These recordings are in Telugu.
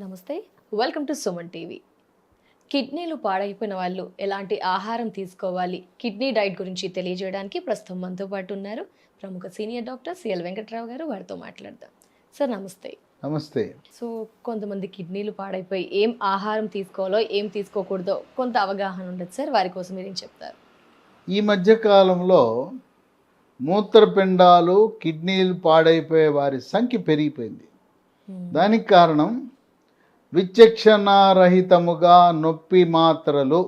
నమస్తే వెల్కమ్ టు సుమన్ టీవీ కిడ్నీలు పాడైపోయిన వాళ్ళు ఎలాంటి ఆహారం తీసుకోవాలి? కిడ్నీ డైట్ గురించి తెలియజేయడానికి ప్రస్తుతం మనతో పాటు ఉన్నారు ప్రముఖ సీనియర్ డాక్టర్ సిఎల్ వెంకట్రావు గారు. వారితో మాట్లాడదాం. సార్ నమస్తే. నమస్తే. సో కొంతమంది కిడ్నీలు పాడైపోయి ఏం ఆహారం తీసుకోవాలో ఏం తీసుకోకూడదో కొంత అవగాహన ఉండదు సార్. వారి కోసం మీరు ఏం చెప్తారు? ఈ మధ్య కాలంలో మూత్రపిండాలు కిడ్నీలు పాడైపోయే వారి సంఖ్య పెరిగిపోయింది. దానికి కారణం విచక్షణారహితముగా నొప్పి మాత్రలు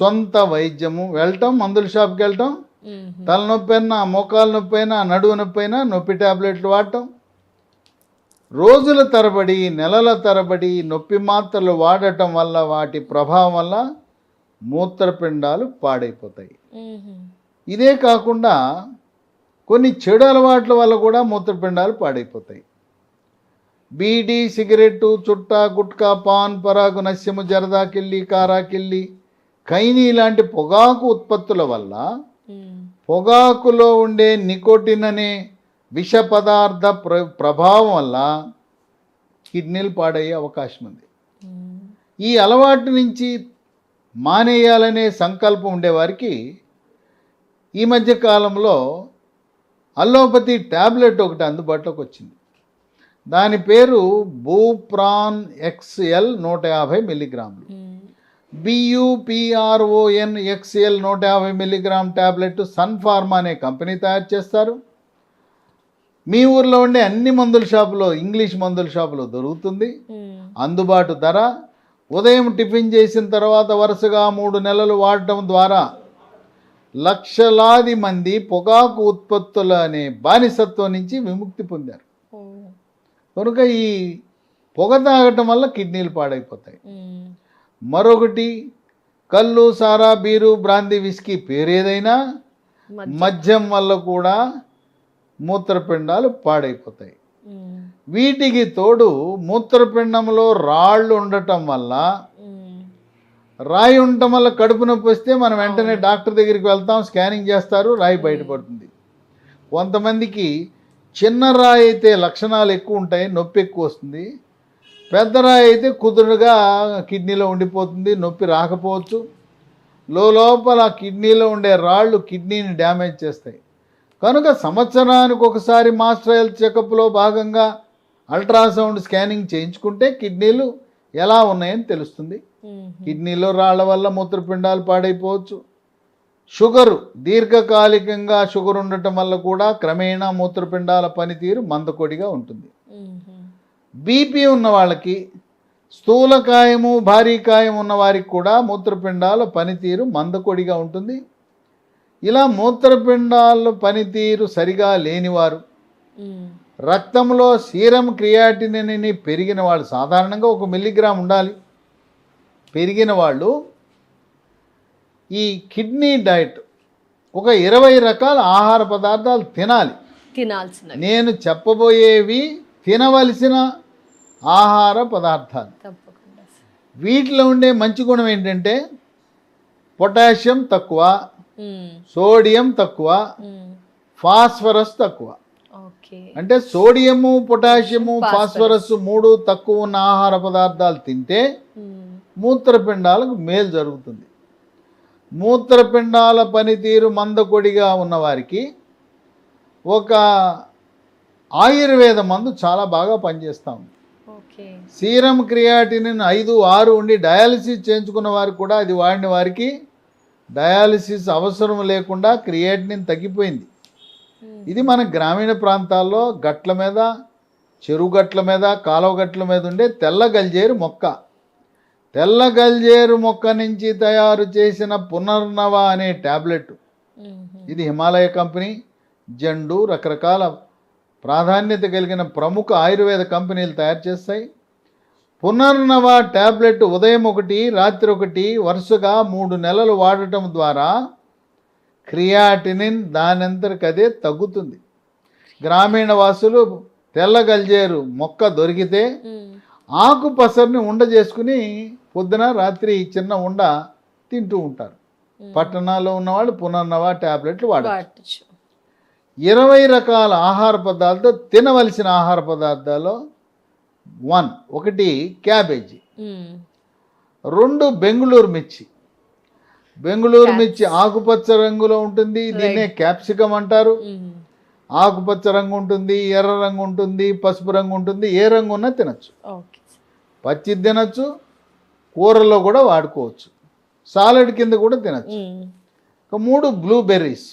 సొంత వైద్యము. వెళ్ళటం మందుల షాప్కి వెళ్ళటం. తలనొప్పి అయినా మోకాలు నొప్పి అయినా నడువు నొప్పి అయినా నొప్పి టాబ్లెట్లు వాడటం. రోజుల తరబడి నెలల తరబడి నొప్పి మాత్రలు వాడటం వల్ల వాటి ప్రభావం వల్ల మూత్రపిండాలు పాడైపోతాయి. ఇదే కాకుండా కొన్ని చెడు అలవాట్ల వల్ల కూడా మూత్రపిండాలు పాడైపోతాయి. బీడీ సిగరెట్టు చుట్టా గుట్కా పాన్ పరాగు నస్యము జరదాకిల్లి కారాకిల్లి ఖైనీ లాంటి పొగాకు ఉత్పత్తుల వల్ల. పొగాకులో ఉండే నికోటిన్ అనే విష పదార్థ ప్ర ప్రభావం వల్ల కిడ్నీలు పాడయ్యే అవకాశం ఉంది. ఈ అలవాటు నుంచి మానేయాలనే సంకల్పం ఉండేవారికి ఈ మధ్య కాలంలో అల్లోపతి ట్యాబ్లెట్ ఒకటి అందుబాటులోకి వచ్చింది దాని పేరు బూప్రాన్ ఎక్స్ఎల్ నూట యాభై మిల్లీగ్రాములు మ్మ్. బియుపిఆర్ఓఎన్ ఎక్స్ఎల్ నూట యాభై మిల్లీగ్రామ్ ట్యాబ్లెట్ సన్ ఫార్మా అనే కంపెనీ తయారు చేస్తారు మీ ఊర్లో ఉండే అన్ని మందుల షాపులో ఇంగ్లీష్ మందుల షాపులో దొరుకుతుంది మ్మ్. అందుబాటు ధర ఉదయం టిఫిన్ చేసిన తర్వాత వరుసగా మూడు నెలలు వాడటం ద్వారా లక్షలాది మంది పొగాకు ఉత్పత్తుల అనే బానిసత్వం నుంచి విముక్తి పొందారు. కనుక ఈ పొగ తాగటం వల్ల కిడ్నీలు పాడైపోతాయి. మరొకటి కళ్ళు సారా బీరు బ్రాందీ విస్కీ పేరేదైనా మద్యం వల్ల కూడా మూత్రపిండాలు పాడైపోతాయి. వీటికి తోడు మూత్రపిండంలో రాళ్ళు ఉండటం వల్ల. రాయి ఉండటం వల్ల కడుపు నొప్పి వస్తే మనం వెంటనే డాక్టర్ దగ్గరికి వెళ్తాం స్కానింగ్ చేస్తారు రాయి బయటపడుతుంది కొంతమందికి చిన్న రాయి అయితే లక్షణాలు ఎక్కువ ఉంటాయి నొప్పి ఎక్కువ వస్తుంది. పెద్ద రాయి అయితే కుదురుగా కిడ్నీలో ఉండిపోతుంది నొప్పి రాకపోవచ్చు. లోపల కిడ్నీలో ఉండే రాళ్ళు కిడ్నీని డ్యామేజ్ చేస్తాయి. కనుక సంవత్సరానికి ఒకసారి మాస్టర్ హెల్త్ చెకప్లో భాగంగా అల్ట్రాసౌండ్ స్కానింగ్ చేయించుకుంటే కిడ్నీలు ఎలా ఉన్నాయని తెలుస్తుంది. కిడ్నీలో రాళ్ళ వల్ల మూత్రపిండాలు పాడైపోవచ్చు. షుగరు దీర్ఘకాలికంగా షుగర్ ఉండటం వల్ల కూడా క్రమేణా మూత్రపిండాల పనితీరు మందకొడిగా ఉంటుంది. బీపీ ఉన్న వాళ్ళకి స్థూలకాయము భారీకాయం ఉన్న వారికి కూడా మూత్రపిండాల పనితీరు మందకొడిగా ఉంటుంది ఇలా మూత్రపిండాల పనితీరు సరిగా లేనివారు. రక్తంలో సీరం క్రియాటినిని పెరిగిన వాళ్ళు సాధారణంగా ఒక మిల్లీగ్రామ్ ఉండాలి పెరిగిన వాళ్ళు ఈ కిడ్నీ డైట్ ఒక ఇరవై రకాల ఆహార పదార్థాలు తినాలి తినాల్సినవి నేను చెప్పబోయేవి తినవలసిన ఆహార పదార్థాలు. వీటిలో ఉండే మంచి గుణం ఏంటంటే పొటాషియం తక్కువ. సోడియం తక్కువ. ఫాస్ఫరస్ తక్కువ అంటే సోడియము పొటాషియము ఫాస్ఫరస్ మూడు తక్కువ ఉన్న ఆహార పదార్థాలు తింటే. మూత్రపిండాలకు మేలు జరుగుతుంది మూత్రపిండాల పనితీరు మందకొడిగా ఉన్నవారికి ఒక ఆయుర్వేద మందు చాలా బాగా పనిచేస్తూ ఉంది. సీరం క్రియాటినిన్ ఐదు ఆరు ఉండి డయాలసిస్ చేయించుకున్న వారికి కూడా అది వాడిన వారికి డయాలసిస్ అవసరం లేకుండా క్రియాటినిన్ తగ్గిపోయింది. ఇది మన గ్రామీణ ప్రాంతాల్లో గట్ల మీద చెరువు గట్ల మీద కాలువ గట్ల మీద ఉండే తెల్ల గల్జేరు మొక్క. తెల్ల గల్జేరు మొక్క నుంచి తయారు చేసిన పునర్నవ అనే ట్యాబ్లెట్. ఇది హిమాలయ కంపెనీ జండు రకరకాల ప్రాధాన్యత కలిగిన ప్రముఖ ఆయుర్వేద కంపెనీలు తయారు చేస్తాయి పునర్నవ ట్యాబ్లెట్ ఉదయం ఒకటి రాత్రి ఒకటి వరుసగా మూడు నెలలు వాడటం ద్వారా క్రియాటినిన్ దానంతరికదే తగ్గుతుంది గ్రామీణ వాసులు తెల్ల గల్జేరు మొక్క దొరికితే. ఆకు పసర్ని ఉండ చేసుకుని పొద్దున రాత్రి చిన్న ఉండ తింటూ ఉంటారు. పట్టణాల్లో ఉన్నవాళ్ళు పునర్నవ ట్యాబ్లెట్లు వాడచ్చు. ఇరవై రకాల ఆహార పదార్థాలు తినవలసిన ఆహార పదార్థాల్లో వన్ ఒకటి క్యాబేజీ. రెండు బెంగుళూరు మిర్చి. బెంగుళూరు. మిర్చి ఆకుపచ్చ రంగులో ఉంటుంది దీన్నే క్యాప్సికం అంటారు. ఆకుపచ్చ రంగు ఉంటుంది ఎర్ర రంగు ఉంటుంది పసుపు రంగు ఉంటుంది ఏ రంగు ఉన్నా తినచ్చు. పచ్చి తినచ్చు కూరల్లో కూడా వాడుకోవచ్చు. సాలడ్ కింద కూడా తినచ్చు. ఇక మూడు బ్లూబెర్రీస్.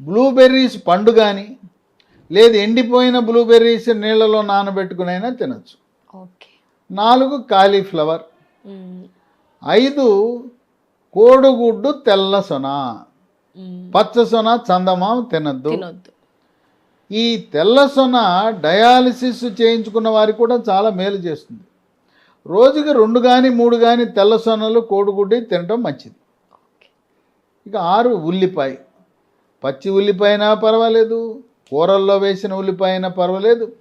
బ్లూబెర్రీస్ పండు కానీ లేదు ఎండిపోయిన బ్లూబెర్రీస్ నీళ్ళలో నానబెట్టుకునైనా తినచ్చు. నాలుగు కాలీఫ్లవర్. ఐదు కోడిగుడ్డు తెల్ల సొన. పచ్చ సొన చందమామ తినొద్దు. ఈ తెల్ల సొన డయాలసిస్ చేయించుకున్న వారికి కూడా చాలా మేలు చేస్తుంది. రోజుకి రెండు కానీ మూడు కానీ తెల్ల సొనలు కోడిగుడ్డి తినడం మంచిది. ఇక ఆరు ఉల్లిపాయ. పచ్చి ఉల్లిపాయనా పర్వాలేదు. కూరల్లో వేసిన ఉల్లిపాయ అయినా పర్వాలేదు.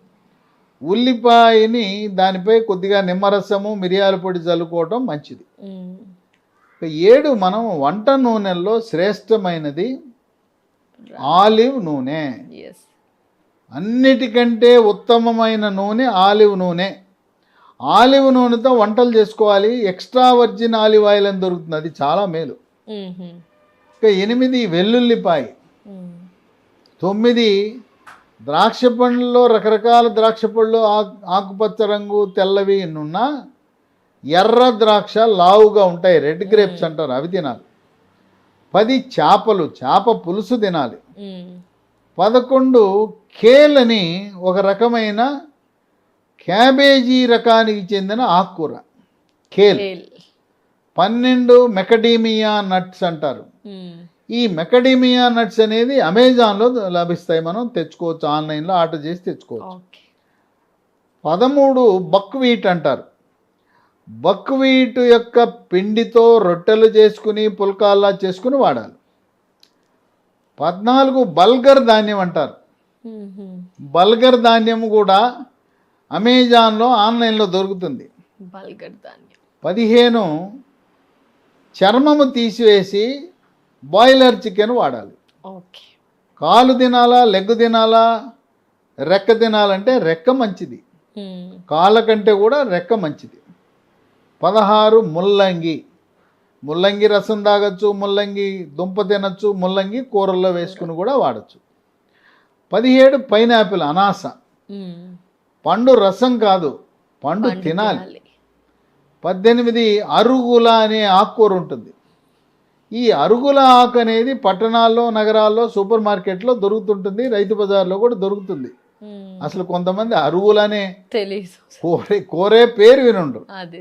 ఉల్లిపాయని దానిపై కొద్దిగా నిమ్మరసము మిరియాల పొడి చల్లుకోవటం మంచిది. ఏడు మనం వంట నూనెల్లో శ్రేష్టమైనది ఆలివ్ నూనె. అన్నిటికంటే ఉత్తమమైన నూనె ఆలివ్ నూనె. ఆలివ్ నూనెతో వంటలు చేసుకోవాలి. ఎక్స్ట్రా వర్జిన్ ఆలివ్ ఆయిల్ అని దొరుకుతుంది. అది చాలా మేలు. ఇక ఎనిమిది వెల్లుల్లిపాయ. మ్మ్. తొమ్మిది ద్రాక్ష పండ్లలో రకరకాల ద్రాక్ష పళ్ళు ఆకు ఆకుపచ్చ రంగు తెల్లవి ఉన్న ఎర్ర ద్రాక్ష లావుగా ఉంటాయి. రెడ్ గ్రేప్స్ అంటారు. అవి తినాలి. పది చేపలు చేప పులుసు తినాలి. పదకొండు కేల్ అని ఒక రకమైన క్యాబేజీ రకానికి చెందిన ఆకుకూర. కేల్. పన్నెండు మెకడీమియా నట్స్ అంటారు. ఈ మెకడీమియా నట్స్ అనేది అమెజాన్లో లభిస్తాయి. మనం తెచ్చుకోవచ్చు ఆన్లైన్లో ఆర్డర్ చేసి తెచ్చుకోవచ్చు. పదమూడు బక్వీట్ అంటారు. బక్వీట్ యొక్క పిండితో రొట్టెలు చేసుకుని పుల్కాల్లా చేసుకుని వాడాలి. పద్నాలుగు బల్గర్ ధాన్యం అంటారు. బల్గర్ ధాన్యం కూడా అమెజాన్లో ఆన్లైన్లో దొరుకుతుంది. బల్గర్ ధాన్యం. పదిహేను చర్మము తీసివేసి బాయిలర్ చికెన్ వాడాలి. ఓకే. కాలు తినాలా లెగ్ తినాలా రెక్క తినాలంటే రెక్క మంచిది. కాళ్ళ కంటే కూడా రెక్క మంచిది. పదహారు ముల్లంగి. ముల్లంగి రసం తాగొచ్చు ముల్లంగి దుంప తినచ్చు ముల్లంగి కూరల్లో వేసుకుని కూడా వాడచ్చు పదిహేడు పైనాపిల్ అనాస. పండు రసం కాదు పండు తినాలి. పద్దెనిమిది అరుగుల అనే ఆకుకూర ఉంటుంది ఈ అరుగుల ఆకు అనేది పట్టణాల్లో నగరాల్లో సూపర్ మార్కెట్లో దొరుకుతుంటుంది రైతు బజార్లో కూడా దొరుకుతుంది. అసలు కొంతమంది అరుగులు అనే తెలీదు కోరే కోరే పేరు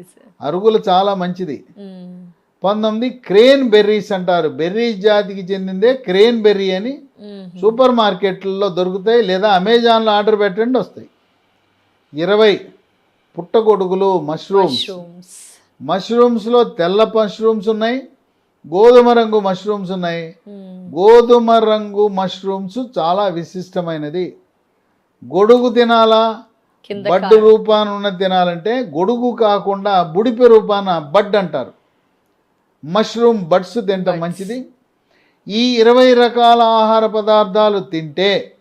సార్ అరుగులు చాలా మంచిది. పంతొమ్మిది క్రేన్ బెర్రీస్ అంటారు. బెర్రీస్ జాతికి చెందిందే క్రేన్ బెర్రీ అని. సూపర్ మార్కెట్లలో దొరుకుతాయి లేదా అమెజాన్లో ఆర్డర్ పెట్టండి వస్తాయి. ఇరవై పుట్టగొడుగులు మష్రూమ్స్. మష్రూమ్స్. మష్రూమ్స్లో తెల్ల మష్రూమ్స్ ఉన్నాయి గోధుమ రంగు మష్రూమ్స్ ఉన్నాయి. గోధుమ రంగు మష్రూమ్స్ చాలా విశిష్టమైనది. గొడుగు తినాలా? బడ్ రూపాన ఉన్న తినాలంటే గొడుగు కాకుండా బుడిపి రూపాన బడ్ అంటారు. మష్రూమ్ బడ్స్ తింటాం మంచిది. ఈ ఇరవై రకాల ఆహార పదార్థాలు తింటే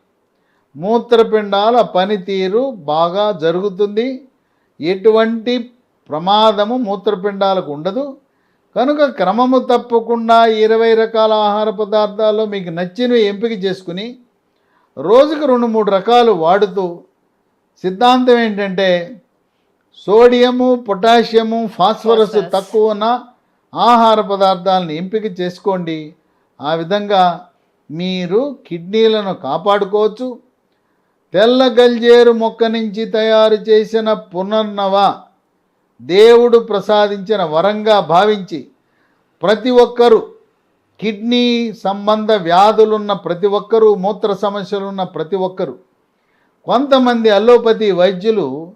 మూత్రపిండాల పనితీరు బాగా జరుగుతుంది. ఎటువంటి ప్రమాదము మూత్రపిండాలకు ఉండదు. కనుక క్రమము తప్పకుండా ఇరవై రకాల ఆహార పదార్థాల్లో మీకు నచ్చినవి ఎంపిక చేసుకుని రోజుకు రెండు మూడు రకాలు వాడుతూ సిద్ధాంతం ఏంటంటే సోడియము పొటాషియము ఫాస్ఫరస్. తక్కువ ఉన్న ఆహార పదార్థాలను ఎంపిక చేసుకోండి. ఆ విధంగా మీరు కిడ్నీలను కాపాడుకోవచ్చు. తెల్ల గల్జేరు మొక్క నుంచి తయారు చేసిన పునర్నవ దేవుడు ప్రసాదించిన వరంగా భావించి ప్రతి ఒక్కరూ కిడ్నీ సంబంధ వ్యాధులున్న ప్రతి ఒక్కరూ మూత్ర సమస్యలున్న ప్రతి ఒక్కరూ కొంతమంది అల్లోపతి వైద్యులు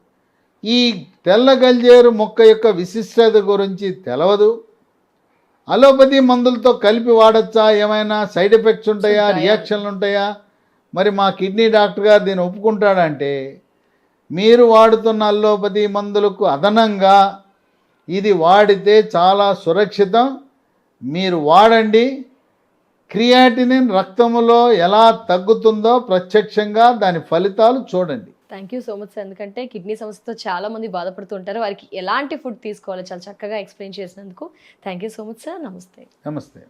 ఈ తెల్ల గల్జేరు మొక్క యొక్క విశిష్టత గురించి తెలవదు. అలోపతి మందులతో కలిపి వాడచ్చా? ఏమైనా సైడ్ ఎఫెక్ట్స్ ఉంటాయా? రియాక్షన్లు ఉంటాయా మరి మా కిడ్నీ డాక్టర్ గారు దీన్ని ఒప్పుకుంటాడంటే మీరు వాడుతున్న అల్లోపతి మందులకు అదనంగా ఇది వాడితే చాలా సురక్షితం. మీరు వాడండి. క్రియాటినిన్ రక్తములో ఎలా తగ్గుతుందో ప్రత్యక్షంగా దాని ఫలితాలు చూడండి. థ్యాంక్ యూ సో మచ్ ఎందుకంటే కిడ్నీ సమస్యతో చాలా మంది బాధపడుతుంటారు. వారికి ఎలాంటి ఫుడ్ తీసుకోవాలో? చాలా చక్కగా ఎక్స్ప్లెయిన్ చేసినందుకు thank you so much sir. నమస్తే. నమస్తే.